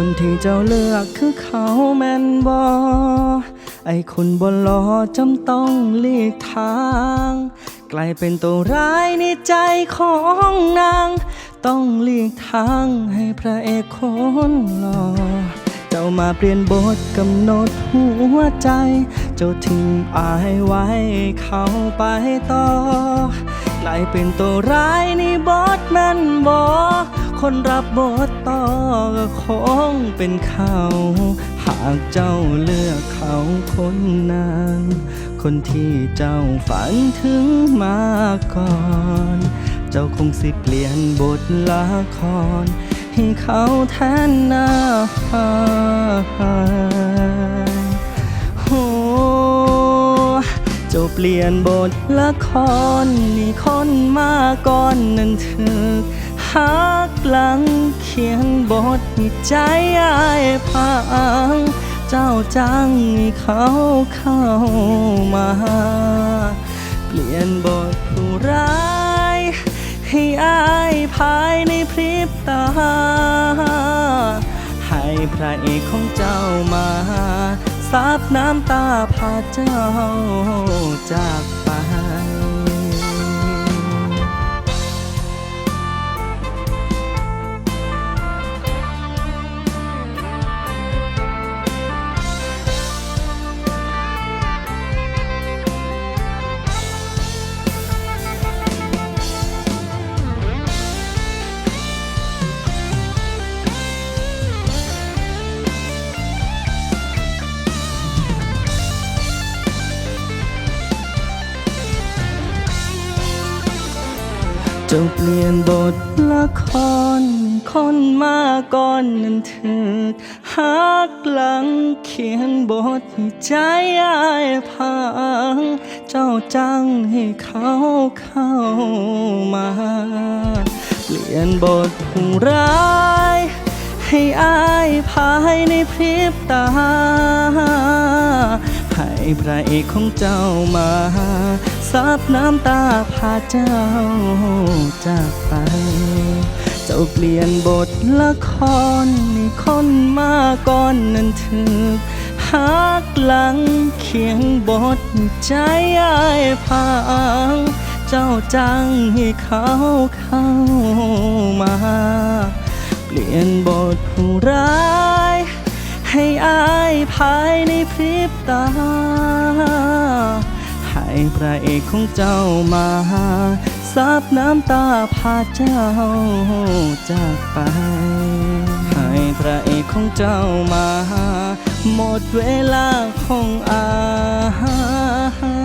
คนที่เจ้าเลือกคือเขาแม่นบอไอคนบนล้อจำต้องหลีกทาง กลายเป็นตัวร้ายในใจของนาง ต้องหลีกทางให้พระเอกคนหล่อเจ้ามาเปลี่ยนบทกำหนดหัวใจ เจ้าทิ้งอายไว้เขาไปต่อ กลายเป็นตัวร้ายในบทแมันบอ คนรับบทต่อก็คงเป็นเขา หากเจ้าเลือกเขาคนนั้น คนที่เจ้าฝันถึงมาก่อน เจ้าคงสิเปลี่ยนบทละคร ให้เขาแทนหน้าโอ้เจ้าเปลี่ยนบทละครนี่คนมาก่อนนั้นถึก หักหลังเขียนบทให้ใจอายพังเจ้าจังให้เขาเข้ามา เปลี่ยนบทผู้ร้ายให้อายภายในพริบตา ให้พระเอกของเจ้ามาซับน้ำตาพาเจ้าจากไป เจ้าเปลี่ยนบทละครคนมาก่อนนั้นเถึกหักหลังเขียนบทให้ใจอายพัง เจ้าจังให้เขาเข้ามา เปลี่ยนบทผู้ร้ายให้อายภายในพริบตา พระเอกของเจ้ามาซับน้ำตาพาเจ้าจากไป เจ้าเปลี่ยนบทละครให้คนมาก่อนนั้นถึกหักหลังเขียนบทใจอายพังเจ้าจังให้เขาเข้ามา เปลี่ยนบทผู้ร้าย ให้อายภายในพริบตา ให้พระเอกของเจ้ามาซับน้ำตาพาเจ้าจากไป ให้พระเอกของเจ้ามา หมดเวลาของอา